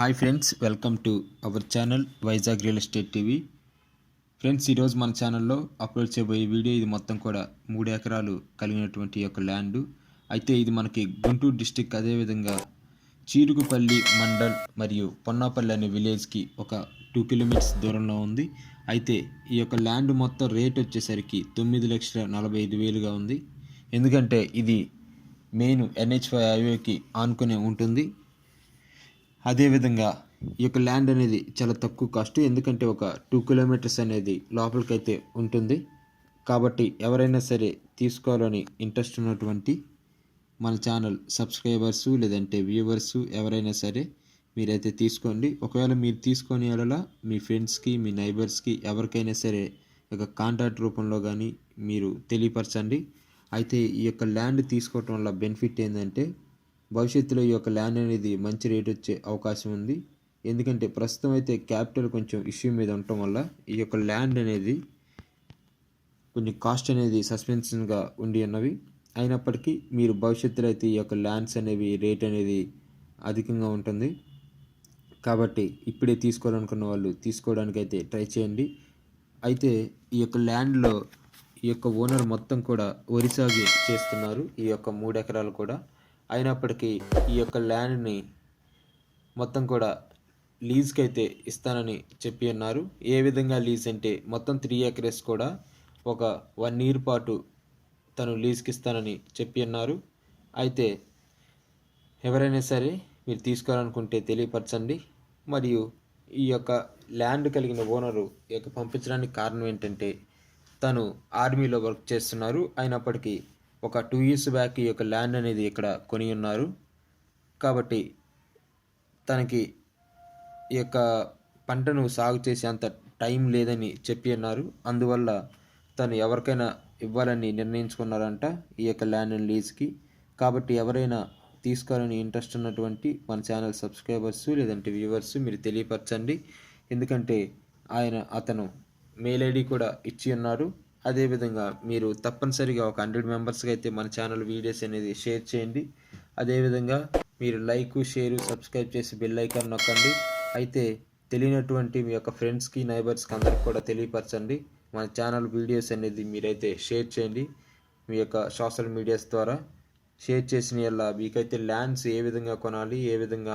Hi friends welcome to our channel Vizag real estate TV. Friends ఈరోజు మన ఛానల్లో upload చేయబోయే వీడియో ఇది మొత్తం కూడా మూడు ఎకరాలు కలిగినటువంటి యొక్క ల్యాండ్. అయితే ఇది మనకి గుంటూరు డిస్టిక్ అదేవిధంగా చీరుకుపల్లి మండల్ మరియు పొన్నాపల్లి అనే విలేజ్కి ఒక టూ కిలోమీటర్స్ దూరంలో ఉంది. అయితే ఈ యొక్క ల్యాండ్ మొత్తం రేట్ వచ్చేసరికి తొమ్మిది లక్షల నలభై ఐదు వేలుగా ఉంది. ఎందుకంటే ఇది మెయిన్ ఎన్హెచ్ ఫైవ్ హైవేకి ఆనుకునే ఉంటుంది. అదేవిధంగా ఈ యొక్క ల్యాండ్ అనేది చాలా తక్కువ కాస్ట్ ఎందుకంటే ఒక టూ కిలోమీటర్స్ అనేది లోపలికైతే ఉంటుంది. కాబట్టి ఎవరైనా సరే తీసుకోవాలని ఇంట్రెస్ట్ ఉన్నటువంటి మన ఛానల్ సబ్స్క్రైబర్స్ లేదంటే వ్యూవర్స్ ఎవరైనా సరే మీరైతే తీసుకోండి. ఒకవేళ మీరు తీసుకొని వల్ల మీ ఫ్రెండ్స్కి మీ నైబర్స్కి ఎవరికైనా సరే ఒక కాంట్రాక్ట్ రూపంలో కానీ మీరు తెలియపరచండి. అయితే ఈ యొక్క ల్యాండ్ తీసుకోవటం వల్ల బెనిఫిట్ ఏంటంటే భవిష్యత్తులో ఈ యొక్క ల్యాండ్ అనేది మంచి రేట్ వచ్చే అవకాశం ఉంది. ఎందుకంటే ప్రస్తుతం అయితే క్యాపిటల్ కొంచెం ఇష్యూ మీద ఉండటం వల్ల ఈ యొక్క ల్యాండ్ అనేది కొంచెం కాస్ట్ అనేది సస్పెన్షన్గా ఉండి ఉన్నవి. అయినప్పటికీ మీరు భవిష్యత్తులో అయితే ఈ యొక్క ల్యాండ్స్ అనేవి రేట్ అనేది అధికంగా ఉంటుంది. కాబట్టి ఇప్పుడే తీసుకోవాలనుకున్న వాళ్ళు తీసుకోవడానికి అయితే ట్రై చేయండి. అయితే ఈ యొక్క ల్యాండ్లో ఈ యొక్క ఓనర్ మొత్తం కూడా వరి సాగు చేస్తున్నారు. ఈ యొక్క మూడు ఎకరాలు కూడా. అయినప్పటికీ ఈ యొక్క ల్యాండ్ని మొత్తం కూడా లీజ్కి అయితే ఇస్తానని చెప్పి ఉన్నారు ఏ విధంగా లీజ్ అంటే మొత్తం త్రీ ఎకరేస్ కూడా ఒక వన్ ఇయర్ పాటు తను లీజ్కి ఇస్తానని చెప్పి ఉన్నారు అయితే ఎవరైనా సరే మీరు తీసుకోవాలనుకుంటే తెలియపరచండి. మరియు ఈ యొక్క ల్యాండ్ కలిగిన ఓనరు ఈ యొక్క పంపించడానికి కారణం ఏంటంటే తను ఆర్మీలో వర్క్ చేస్తున్నారు. అయినప్పటికీ ఒక టూ ఇయర్స్ బ్యాక్ ఈ యొక్క ల్యాండ్ అనేది ఇక్కడ కొని ఉన్నారు. కాబట్టి తనకి ఈ యొక్క పంటను సాగు చేసే అంత టైం లేదని చెప్పి అన్నారు. అందువల్ల తను ఎవరికైనా ఇవ్వాలని నిర్ణయించుకున్నారంట ఈ యొక్క ల్యాండ్ అండ్ లీజ్కి కాబట్టి ఎవరైనా తీసుకోవాలని ఇంట్రెస్ట్ ఉన్నటువంటి మన ఛానల్ సబ్స్క్రైబర్స్ లేదంటే వ్యూవర్స్ మీరు తెలియపరచండి. ఎందుకంటే ఆయన అతను మెయిల్ ఐడి కూడా ఇచ్చి ఉన్నారు. అదేవిధంగా మీరు తప్పనిసరిగా ఒక హండ్రెడ్ మెంబర్స్కి అయితే మన ఛానల్ వీడియోస్ అనేది షేర్ చేయండి. అదేవిధంగా మీరు లైక్ షేర్ సబ్స్క్రైబ్ చేసి బెల్ ఐకాన్ నొక్కండి. అయితే తెలియనటువంటి మీ యొక్క ఫ్రెండ్స్కి నైబర్స్కి అందరికి కూడా తెలియపరచండి. మన ఛానల్ వీడియోస్ అనేది మీరైతే షేర్ చేయండి. మీ యొక్క సోషల్ మీడియాస్ ద్వారా షేర్ చేసిన వల్ల మీకైతే ల్యాండ్స్ ఏ విధంగా కొనాలి ఏ విధంగా